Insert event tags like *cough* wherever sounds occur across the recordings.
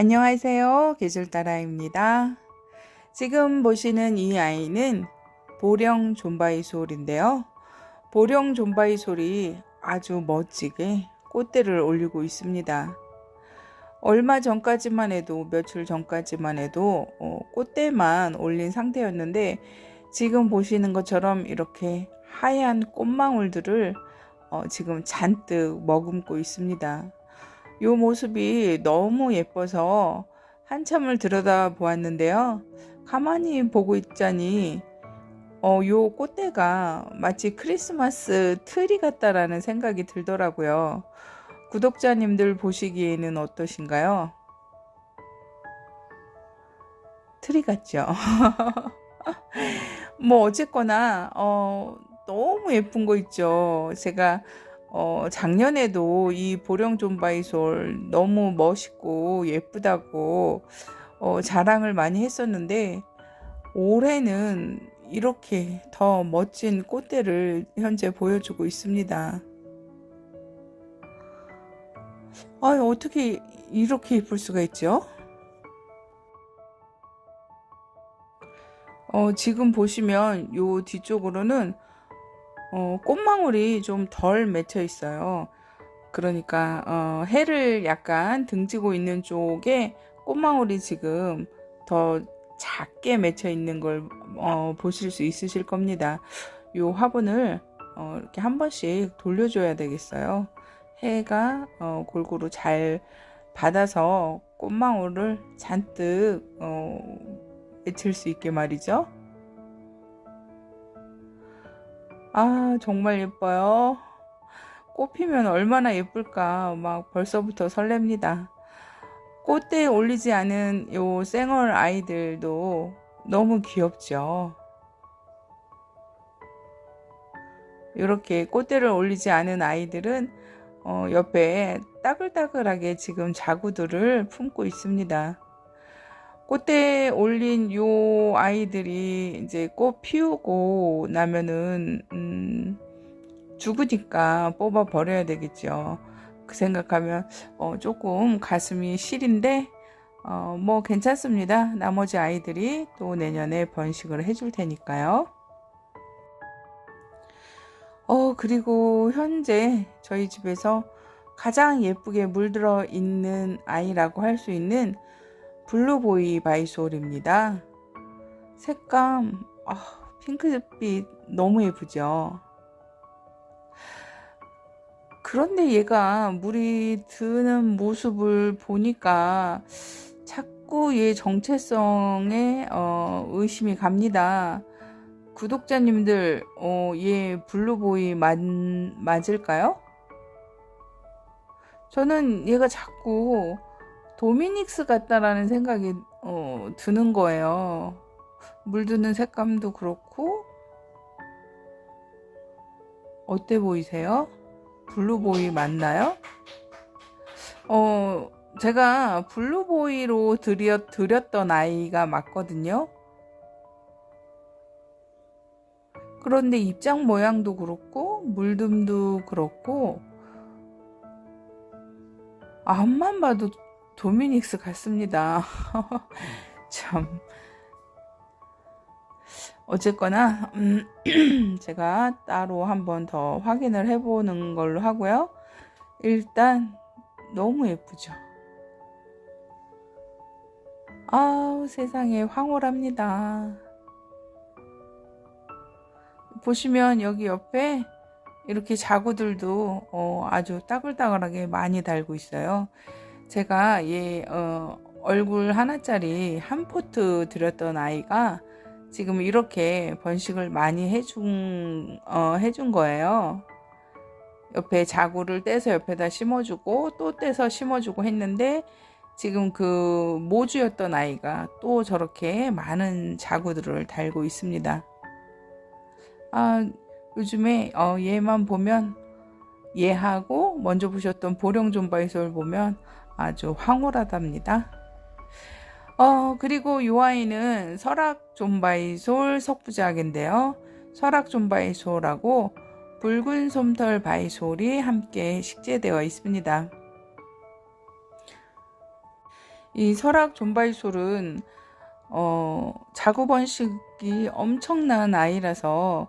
안녕하세요. 계절따라입니다. 지금 보시는 이 아이는 보령 존바이 솔인데요. 보령 존바이 솔이 아주 멋지게 꽃대를 올리고 있습니다. 얼마 전까지만 해도 며칠 전까지만 해도 어, 꽃대만 올린 상태였는데 지금 보시는 것처럼 이렇게 하얀 꽃망울들을 어, 지금 잔뜩 머금고 있습니다. 요 모습이 너무 예뻐서 한참을 들여다 보았는데요. 가만히 보고 있자니 어, 요 꽃대가 마치 크리스마스 트리 같다라는 생각이 들더라고요. 구독자님들 보시기에는 어떠신가요? 트리 같죠? *laughs* 뭐 어쨌거나 어, 너무 예쁜 거 있죠. 제가 어, 작년에도 이 보령 존바이솔 너무 멋있고 예쁘다고 어, 자랑을 많이 했었는데 올해는 이렇게 더 멋진 꽃대를 현재 보여주고 있습니다. 아, 어떻게 이렇게 예쁠 수가 있죠? 어, 지금 보시면 요 뒤쪽으로는 어, 꽃망울이 좀 덜 맺혀 있어요. 그러니까 어, 해를 약간 등지고 있는 쪽에 꽃망울이 지금 더 작게 맺혀 있는 걸 어, 보실 수 있으실 겁니다. 요 화분을 어, 이렇게 한 번씩 돌려줘야 되겠어요. 해가 어, 골고루 잘 받아서 꽃망울을 잔뜩 어, 맺힐 수 있게 말이죠. 아, 정말 예뻐요. 꽃 피면 얼마나 예쁠까. 막 벌써부터 설렙니다. 꽃대에 올리지 않은 요 생얼 아이들도 너무 귀엽죠. 이렇게 꽃대를 올리지 않은 아이들은 어, 옆에 따글따글하게 지금 자구들을 품고 있습니다. 꽃대에 올린 요 아이들이 이제 꽃 피우고 나면은 음, 죽으니까 뽑아 버려야 되겠죠. 그 생각하면 어, 조금 가슴이 시린데 어, 뭐 괜찮습니다. 나머지 아이들이 또 내년에 번식을 해줄 테니까요. 어 그리고 현재 저희 집에서 가장 예쁘게 물들어 있는 아이라고 할 수 있는 블루보이 바이솔입니다. 색감 아, 핑크빛 너무 예쁘죠. 그런데 얘가 물이 드는 모습을 보니까 자꾸 얘 정체성에 어, 의심이 갑니다. 구독자님들, 어, 얘 블루보이 맞, 맞을까요? 저는 얘가 자꾸 도미닉스 같다라는 생각이 어, 드는 거예요. 물드는 색감도 그렇고 어때 보이세요? 블루보이 맞나요? 어, 제가 블루보이로 드려, 드렸던 아이가 맞거든요. 그런데 입장 모양도 그렇고, 물듬도 그렇고, 앞만 봐도 도미닉스 같습니다. *laughs* 참. 어쨌거나 음, *clears throat* 제가 따로 한번 더 확인을 해보는 걸로 하고요. 일단 너무 예쁘죠. 아우 세상에 황홀합니다. 보시면 여기 옆에 이렇게 자구들도 어, 아주 따글따글하게 많이 달고 있어요. 제가 얘 어, 얼굴 하나짜리 한 포트 드렸던 아이가 지금 이렇게 번식을 많이 해준, 어, 해준 거예요. 옆에 자구를 떼서 옆에다 심어주고 또 떼서 심어주고 했는데 지금 그 모주였던 아이가 또 저렇게 많은 자구들을 달고 있습니다. 아, 요즘에 어, 얘만 보면 얘하고 먼저 보셨던 보령 존바이솔 보면 아주 황홀하답니다. 어, 그리고 이 아이는 설악 존바이솔 석부작인데요. 설악 존바이솔하고 붉은 솜털 바이솔이 함께 식재되어 있습니다. 이 설악 존바이솔은 어, 자구 번식이 엄청난 아이라서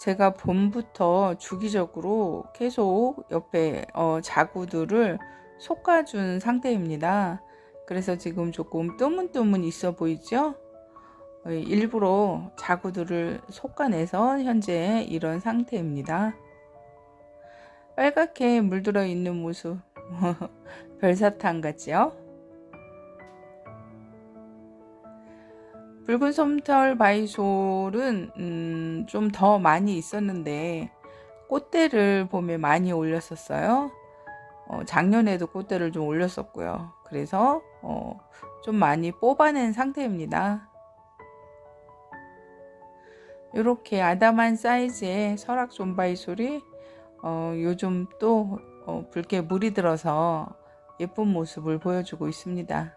제가 봄부터 주기적으로 계속 옆에 어, 자구들을 솎아준 상태입니다. 그래서 지금 조금 뜨문뜨문 있어 보이죠? 어, 일부러 자구들을 솎아내서 현재 이런 상태입니다. 빨갛게 물들어 있는 모습 *laughs* 별사탕 같지요? 붉은 솜털 바이솔은 음, 좀 더 많이 있었는데 꽃대를 봄에 많이 올렸었어요. 어, 작년에도 꽃대를 좀 올렸었고요. 그래서 어, 좀 많이 뽑아낸 상태입니다. 이렇게 아담한 사이즈의 설악 존바이솔이 어, 요즘 또 어, 붉게 물이 들어서 예쁜 모습을 보여주고 있습니다.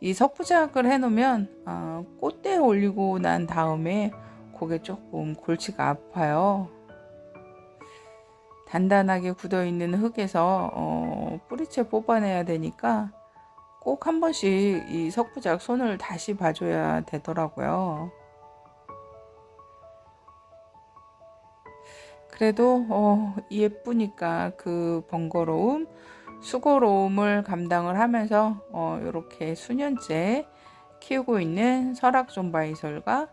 이 석부작을 해놓으면 어, 꽃대에 올리고 난 다음에 고개 조금 골치가 아파요. 단단하게 굳어 있는 흙에서 어, 뿌리채 뽑아내야 되니까 꼭 한 번씩 이 석부작 손을 다시 봐줘야 되더라고요. 그래도 어, 예쁘니까 그 번거로움 수고로움을 감당을 하면서 어, 이렇게 수년째 키우고 있는 설악존 바이솔과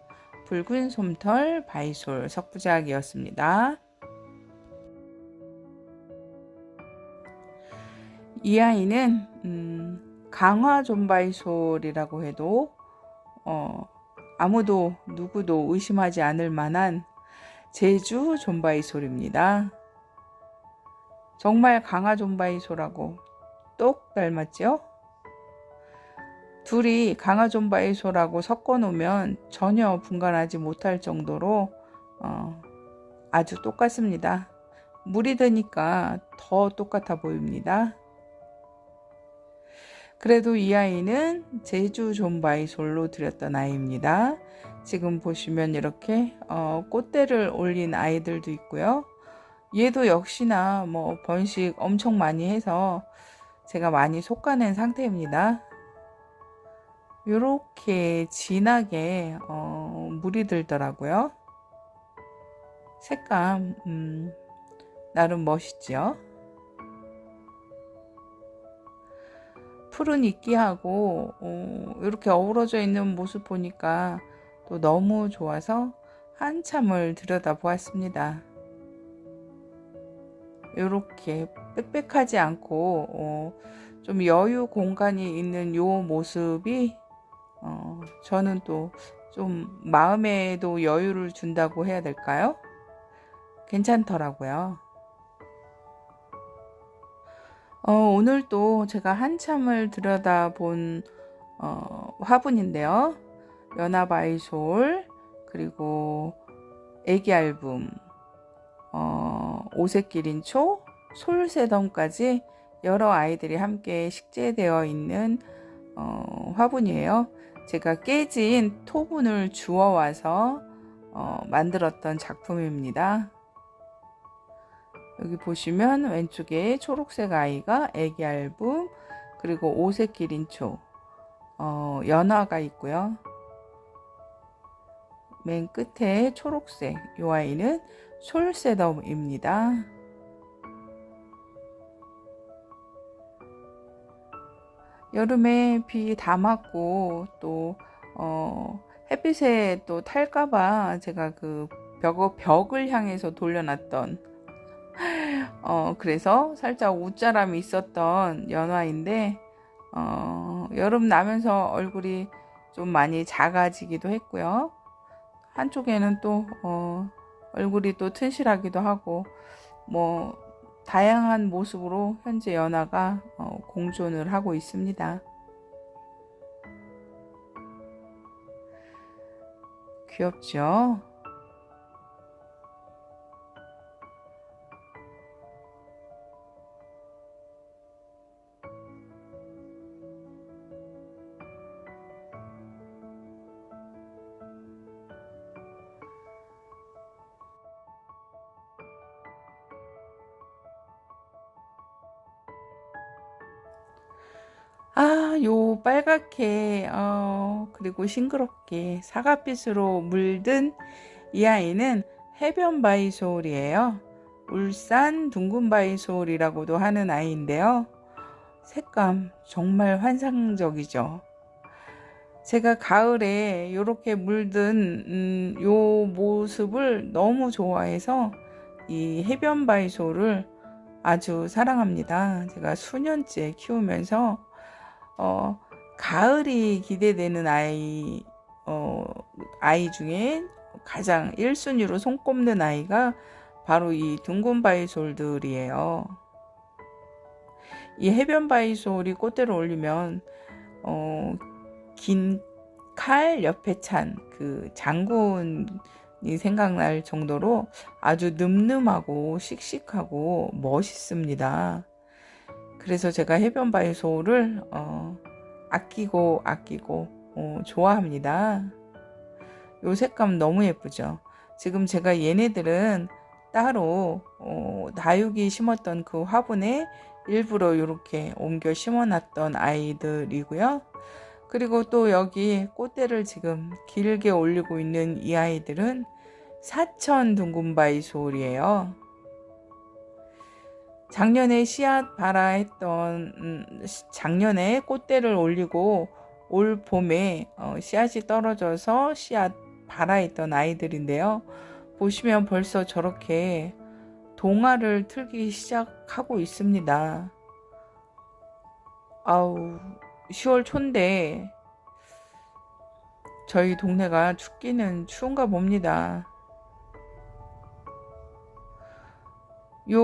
붉은 솜털 바이솔 석부작이었습니다. 이 아이는 음, 강화 존바이솔이라고 해도 어, 아무도 누구도 의심하지 않을 만한 제주 존바이솔입니다. 정말 강화 존바이소라고 똑 닮았죠? 둘이 강화 존바이소라고 섞어 놓으면 전혀 분간하지 못할 정도로 어, 아주 똑같습니다. 물이 드니까 더 똑같아 보입니다. 그래도 이 아이는 제주 존바이솔로 드렸던 아이입니다. 지금 보시면 이렇게 어, 꽃대를 올린 아이들도 있고요. 얘도 역시나 뭐 번식 엄청 많이 해서 제가 많이 솎아낸 상태입니다. 이렇게 진하게 어, 물이 들더라고요. 색감 음, 나름 멋있죠. 푸른 이끼하고 어, 이렇게 어우러져 있는 모습 보니까 또 너무 좋아서 한참을 들여다보았습니다. 이렇게 빽빽하지 않고 어, 좀 여유 공간이 있는 요 모습이 어, 저는 또 좀 마음에도 여유를 준다고 해야 될까요? 괜찮더라고요. 어, 오늘 또 제가 한참을 들여다본 어, 화분인데요. 연합 아이솔 그리고 애기 앨범 어, 오색기린초, 솔새덤까지 여러 아이들이 함께 식재되어 있는 어, 화분이에요. 제가 깨진 토분을 주워와서 어, 만들었던 작품입니다. 여기 보시면 왼쪽에 초록색 아이가 애기 앨범 그리고 오색 기린초 어, 연화가 있고요. 맨 끝에 초록색 이 아이는 솔셋업입니다. 여름에 비 다 맞고 또 어, 햇빛에 또 탈까봐 제가 그 벽, 벽을 향해서 돌려놨던 어, 그래서 살짝 웃자람이 있었던 연화인데 어, 여름 나면서 얼굴이 좀 많이 작아지기도 했고요. 한쪽에는 또 어, 얼굴이 또 튼실하기도 하고 뭐 다양한 모습으로 현재 연하가 어, 공존을 하고 있습니다. 귀엽죠? 아, 요 빨갛게, 어, 그리고 싱그럽게 사과빛으로 물든 이 아이는 해변 바이솔이에요. 울산 둥근 바이솔이라고도 하는 아이인데요. 색감 정말 환상적이죠. 제가 가을에 이렇게 물든 음, 요 모습을 너무 좋아해서 이 해변 바이솔을 아주 사랑합니다. 제가 수년째 키우면서 어, 가을이 기대되는 아이 어, 아이 중에 가장 1순위로 손꼽는 아이가 바로 이 둥근 바이솔들이에요. 이 해변 바이솔이 꽃대를 올리면 어, 긴 칼 옆에 찬 그 장군이 생각날 정도로 아주 늠름하고 씩씩하고 멋있습니다. 그래서 제가 해변 바이솔을 어, 아끼고 아끼고 어, 좋아합니다. 요 색감 너무 예쁘죠. 지금 제가 얘네들은 따로 어, 다육이 심었던 그 화분에 일부러 이렇게 옮겨 심어놨던 아이들이고요. 그리고 또 여기 꽃대를 지금 길게 올리고 있는 이 아이들은 사천 둥근바이솔이에요. 작년에 씨앗 발아 했던 음, 작년에 꽃대를 올리고 올 봄에 어, 씨앗이 떨어져서 씨앗 발아 있던 아이들인데요. 보시면 벌써 저렇게 동화를 틀기 시작하고 있습니다. 아우 10월 초인데 저희 동네가 춥기는 추운가 봅니다. 요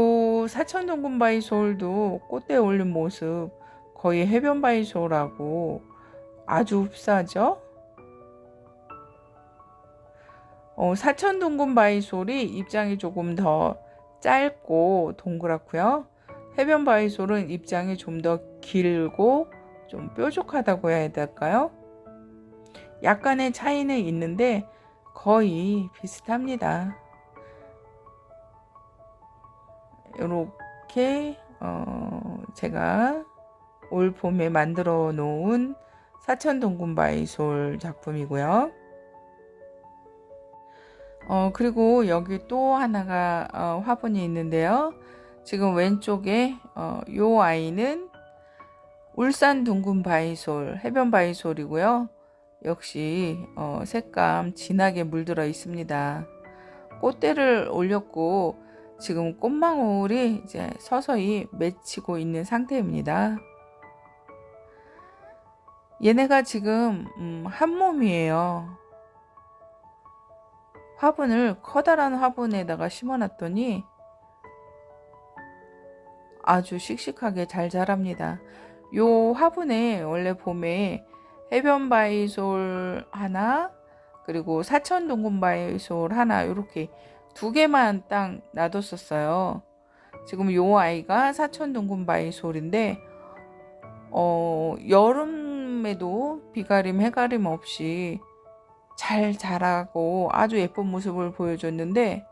사천동군 바이솔도 꽃대 올린 모습 거의 해변 바이솔하고 아주 흡사하죠? 어, 사천동군 바이솔이 입장이 조금 더 짧고 동그랗고요. 해변 바이솔은 입장이 좀 더 길고 좀 뾰족하다고 해야 될까요? 약간의 차이는 있는데 거의 비슷합니다. 이렇게 어 제가 올 봄에 만들어 놓은 사천동군 바이솔 작품이고요. 어 그리고 여기 또 하나가 어, 화분이 있는데요. 지금 왼쪽에 어, 요 아이는 울산 둥근 바이솔 해변 바이솔이고요. 역시 어, 색감 진하게 물들어 있습니다. 꽃대를 올렸고 지금 꽃망울이 이제 서서히 맺히고 있는 상태입니다. 얘네가 지금 음, 한 몸이에요. 화분을 커다란 화분에다가 심어놨더니 아주 씩씩하게 잘 자랍니다. 요 화분에 원래 봄에 해변 바이솔 하나 그리고 사천 동군 바이솔 하나 이렇게 두 개만 딱 놔뒀었어요. 지금 요 아이가 사천 동군 바이 솔인데 어 여름에도 비가림 해가림 없이 잘 자라고 아주 예쁜 모습을 보여줬는데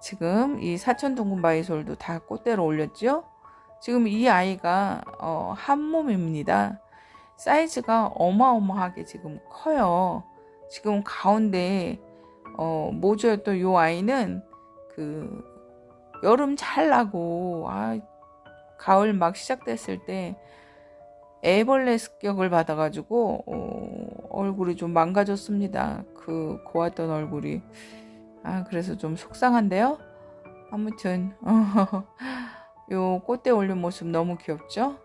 지금 이 사천 동군 바이 솔도 다 꽃대로 올렸죠. 지금 이 아이가 어, 한 몸입니다. 사이즈가 어마어마하게 지금 커요. 지금 가운데 어, 모주였던 요 아이는 그 여름 잘 나고 아, 가을 막 시작됐을 때 애벌레 습격을 받아가지고 어, 얼굴이 좀 망가졌습니다. 그 고왔던 얼굴이 아 그래서 좀 속상한데요. 아무튼 *laughs* 요 꽃대 올린 모습 너무 귀엽죠?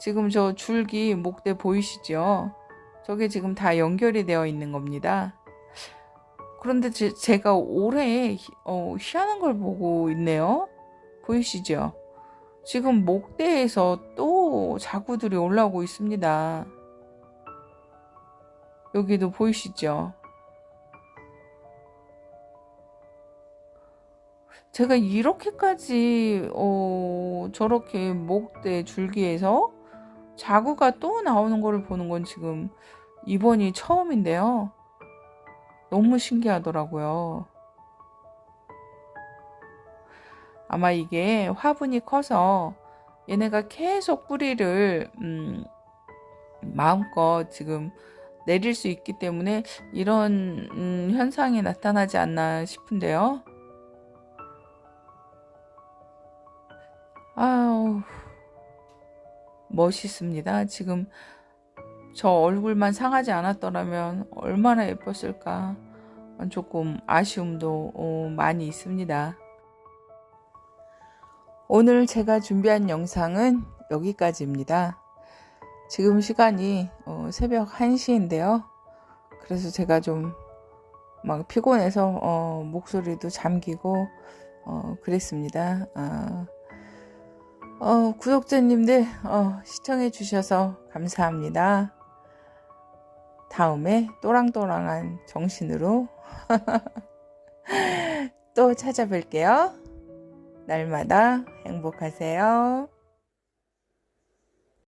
지금 저 줄기 목대 보이시죠? 저게 지금 다 연결이 되어 있는 겁니다. 그런데 제, 가 올해 어, 희한한 걸 보고 있네요. 보이시죠? 지금 목대에서 또 자구들이 올라오고 있습니다. 여기도 보이시죠? 제가 이렇게까지 어, 저렇게 목대 줄기에서 자구가 또 나오는 거를 보는 건 지금 이번이 처음인데요. 너무 신기하더라고요. 아마 이게 화분이 커서 얘네가 계속 뿌리를 음, 마음껏 지금 내릴 수 있기 때문에 이런 음, 현상이 나타나지 않나 싶은데요. 아우 멋있습니다. 지금 저 얼굴만 상하지 않았더라면 얼마나 예뻤을까. 조금 아쉬움도 어, 많이 있습니다. 오늘 제가 준비한 영상은 여기까지입니다. 지금 시간이 어, 새벽 1시인데요. 그래서 제가 좀 막 피곤해서 어, 목소리도 잠기고 어, 그랬습니다. 아, 어, 구독자님들 어, 시청해 주셔서 감사합니다. 다음에 또랑또랑한 정신으로 *laughs* 또 찾아뵐게요. 날마다 행복하세요.